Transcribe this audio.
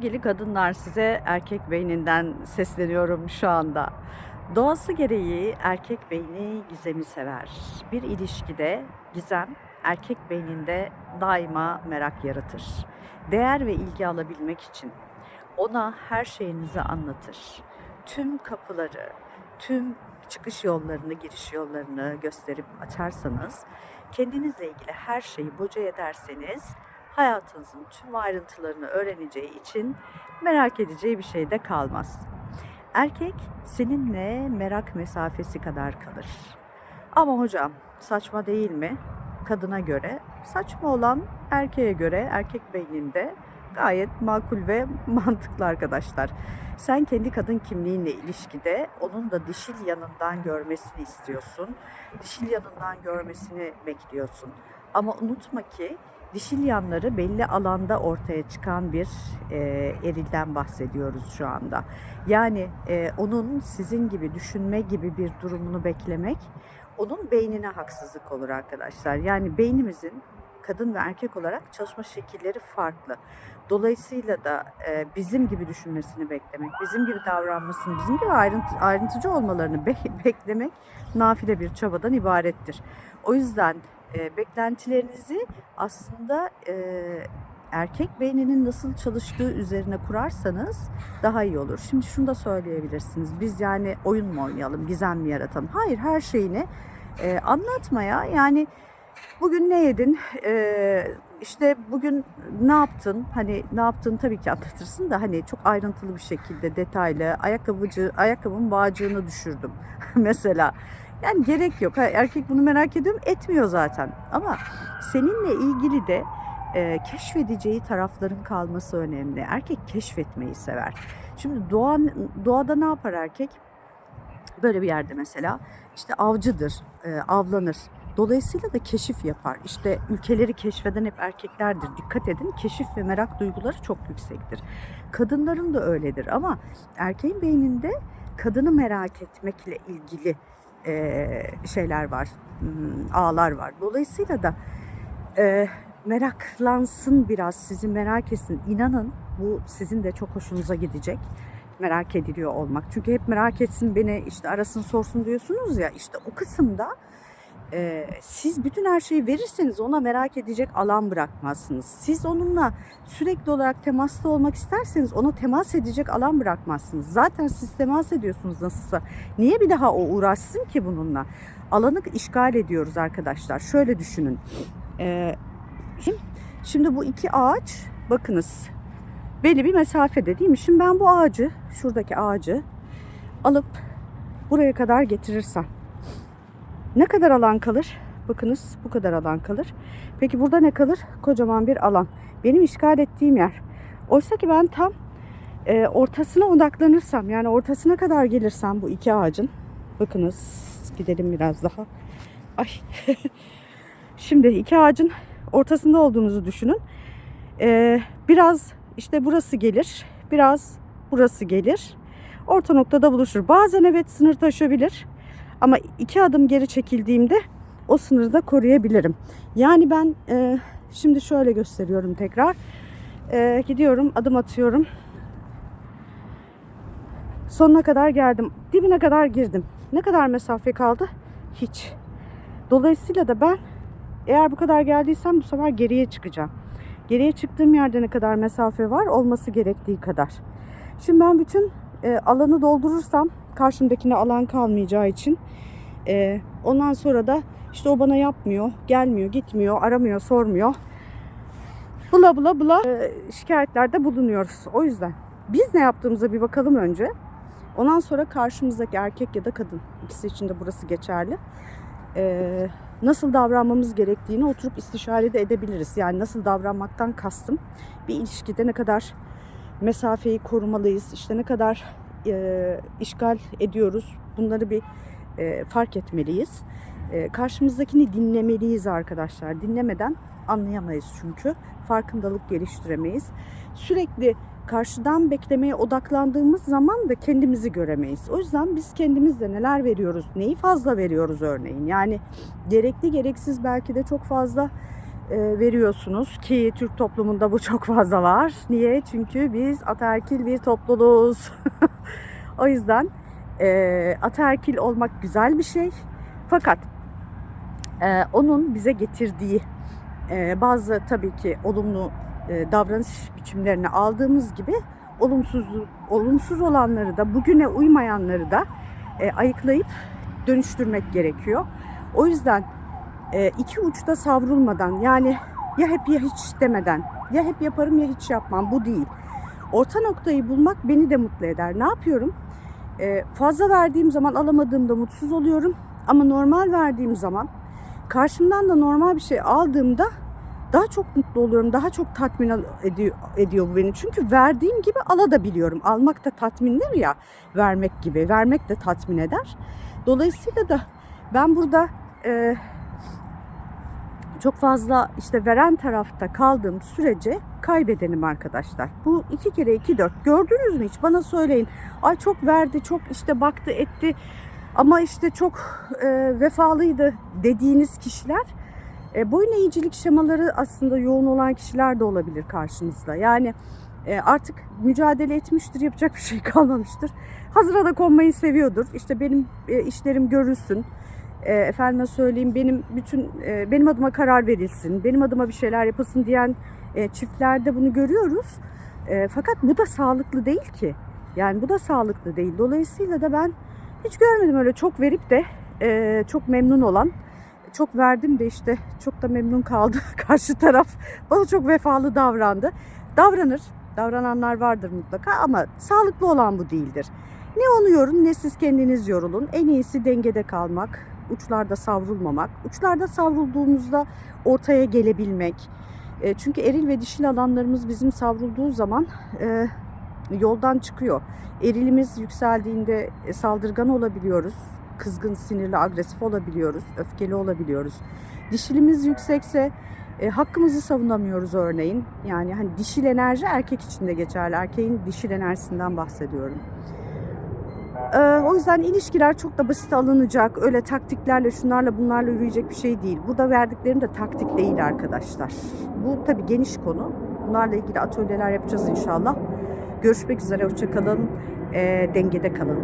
Sevgili kadınlar size erkek beyninden sesleniyorum şu anda. Doğası gereği erkek beyni gizemi sever. Bir ilişkide gizem erkek beyninde daima merak yaratır. Değer ve ilgi alabilmek için ona her şeyinizi anlatır. Tüm kapıları, tüm çıkış yollarını, giriş yollarını gösterip açarsanız, kendinizle ilgili her şeyi boca ederseniz hayatınızın tüm ayrıntılarını öğreneceği için merak edeceği bir şey de kalmaz. Erkek seninle merak mesafesi kadar kalır. Ama hocam saçma değil mi? Kadına göre saçma olan erkeğe göre erkek beyninde gayet makul ve mantıklı arkadaşlar. Sen kendi kadın kimliğinle ilişkide onun da dişil yanından görmesini istiyorsun. Dişil yanından görmesini bekliyorsun. Ama unutma ki dişil yanları belli alanda ortaya çıkan bir e, erilden bahsediyoruz şu anda. Yani e, onun sizin gibi düşünme gibi bir durumunu beklemek onun beynine haksızlık olur arkadaşlar. Yani beynimizin kadın ve erkek olarak çalışma şekilleri farklı. Dolayısıyla da e, bizim gibi düşünmesini beklemek, bizim gibi davranmasını, bizim gibi ayrıntı, ayrıntıcı olmalarını be- beklemek nafile bir çabadan ibarettir. O yüzden e, beklentilerinizi aslında e, erkek beyninin nasıl çalıştığı üzerine kurarsanız daha iyi olur. Şimdi şunu da söyleyebilirsiniz. Biz yani oyun mu oynayalım, gizem mi yaratalım? Hayır, her şeyini e, anlatmaya yani bugün ne yedin? E, işte bugün ne yaptın? Hani ne yaptın tabii ki anlatırsın da hani çok ayrıntılı bir şekilde detaylı ayakkabıcı ayakkabımın bağcığını düşürdüm mesela. Yani gerek yok. Erkek bunu merak ediyor mu? Etmiyor zaten. Ama seninle ilgili de e, keşfedeceği tarafların kalması önemli. Erkek keşfetmeyi sever. Şimdi doğa, doğada ne yapar erkek? Böyle bir yerde mesela işte avcıdır, e, avlanır. Dolayısıyla da keşif yapar. İşte ülkeleri keşfeden hep erkeklerdir. Dikkat edin keşif ve merak duyguları çok yüksektir. Kadınların da öyledir ama erkeğin beyninde kadını merak etmekle ilgili e, şeyler var, hmm, ağlar var. Dolayısıyla da e, meraklansın biraz, sizi merak etsin. İnanın bu sizin de çok hoşunuza gidecek. Merak ediliyor olmak. Çünkü hep merak etsin beni işte arasın sorsun diyorsunuz ya işte o kısımda e, siz bütün her şeyi verirseniz ona merak edecek alan bırakmazsınız. Siz onunla sürekli olarak temaslı olmak isterseniz ona temas edecek alan bırakmazsınız. Zaten siz temas ediyorsunuz nasılsa. Niye bir daha o uğraşsın ki bununla? Alanı işgal ediyoruz arkadaşlar. Şöyle düşünün. E, şimdi, bu iki ağaç bakınız belli bir mesafede değil mi? Şimdi ben bu ağacı, şuradaki ağacı alıp buraya kadar getirirsem ne kadar alan kalır? Bakınız bu kadar alan kalır. Peki burada ne kalır? Kocaman bir alan. Benim işgal ettiğim yer. Oysa ki ben tam e, ortasına odaklanırsam yani ortasına kadar gelirsem bu iki ağacın. Bakınız gidelim biraz daha. Ay. Şimdi iki ağacın ortasında olduğunuzu düşünün. E, biraz işte burası gelir. Biraz burası gelir. Orta noktada buluşur. Bazen evet sınır taşabilir. Ama iki adım geri çekildiğimde o sınırı da koruyabilirim. Yani ben e, şimdi şöyle gösteriyorum tekrar. E, gidiyorum, adım atıyorum. Sonuna kadar geldim. Dibine kadar girdim. Ne kadar mesafe kaldı? Hiç. Dolayısıyla da ben eğer bu kadar geldiysem bu sefer geriye çıkacağım. Geriye çıktığım yerde ne kadar mesafe var? Olması gerektiği kadar. Şimdi ben bütün e, alanı doldurursam karşımdakine alan kalmayacağı için e, ondan sonra da işte o bana yapmıyor, gelmiyor, gitmiyor, aramıyor, sormuyor. Bula bula bula e, şikayetlerde bulunuyoruz. O yüzden biz ne yaptığımıza bir bakalım önce. Ondan sonra karşımızdaki erkek ya da kadın ikisi için de burası geçerli. E, nasıl davranmamız gerektiğini oturup istişare de edebiliriz. Yani nasıl davranmaktan kastım bir ilişkide ne kadar mesafeyi korumalıyız, işte ne kadar e, işgal ediyoruz bunları bir e, fark etmeliyiz. E, karşımızdakini dinlemeliyiz arkadaşlar. Dinlemeden anlayamayız çünkü. Farkındalık geliştiremeyiz. Sürekli karşıdan beklemeye odaklandığımız zaman da kendimizi göremeyiz. O yüzden biz kendimizde neler veriyoruz, neyi fazla veriyoruz örneğin. Yani gerekli gereksiz belki de çok fazla e, veriyorsunuz ki Türk toplumunda bu çok fazla var. Niye? Çünkü biz ataerkil bir topluluğuz. o yüzden e, ataerkil olmak güzel bir şey. Fakat e, onun bize getirdiği e, bazı tabii ki olumlu e, davranış biçimlerini aldığımız gibi olumsuz olumsuz olanları da bugüne uymayanları da e, ayıklayıp dönüştürmek gerekiyor. O yüzden e, iki uçta savrulmadan yani ya hep ya hiç demeden ya hep yaparım ya hiç yapmam bu değil. Orta noktayı bulmak beni de mutlu eder. Ne yapıyorum? E, fazla verdiğim zaman alamadığımda mutsuz oluyorum. Ama normal verdiğim zaman karşımdan da normal bir şey aldığımda daha çok mutlu oluyorum. Daha çok tatmin ediyor, ediyor bu beni. Çünkü verdiğim gibi alabiliyorum. Almak da tatmindir ya vermek gibi. Vermek de tatmin eder. Dolayısıyla da ben burada e, çok fazla işte veren tarafta kaldığım sürece kaybedenim arkadaşlar. Bu iki kere iki dört. Gördünüz mü hiç? Bana söyleyin. Ay çok verdi, çok işte baktı etti ama işte çok e, vefalıydı dediğiniz kişiler e, boyun eğicilik şemaları aslında yoğun olan kişiler de olabilir karşınızda. Yani e, artık mücadele etmiştir, yapacak bir şey kalmamıştır. Hazıra da konmayı seviyordur. İşte benim e, işlerim görülsün. E, efendime söyleyeyim benim bütün e, benim adıma karar verilsin, benim adıma bir şeyler yapılsın diyen e, çiftlerde bunu görüyoruz. E, fakat bu da sağlıklı değil ki. Yani bu da sağlıklı değil. Dolayısıyla da ben hiç görmedim öyle çok verip de e, çok memnun olan çok verdim de işte çok da memnun kaldı karşı taraf. Bana çok vefalı davrandı. Davranır. Davrananlar vardır mutlaka ama sağlıklı olan bu değildir. Ne onu yorun ne siz kendiniz yorulun. En iyisi dengede kalmak, uçlarda savrulmamak. Uçlarda savrulduğumuzda ortaya gelebilmek. E, çünkü eril ve dişil alanlarımız bizim savrulduğu zaman e, yoldan çıkıyor. Erilimiz yükseldiğinde e, saldırgan olabiliyoruz kızgın, sinirli, agresif olabiliyoruz, öfkeli olabiliyoruz. Dişilimiz yüksekse e, hakkımızı savunamıyoruz örneğin. Yani hani dişil enerji erkek için de geçerli. Erkeğin dişil enerjisinden bahsediyorum. E, o yüzden ilişkiler çok da basit alınacak. Öyle taktiklerle, şunlarla, bunlarla yürüyecek bir şey değil. Burada verdiklerim de taktik değil arkadaşlar. Bu tabii geniş konu. Bunlarla ilgili atölyeler yapacağız inşallah. Görüşmek üzere, hoşçakalın. E, dengede kalın.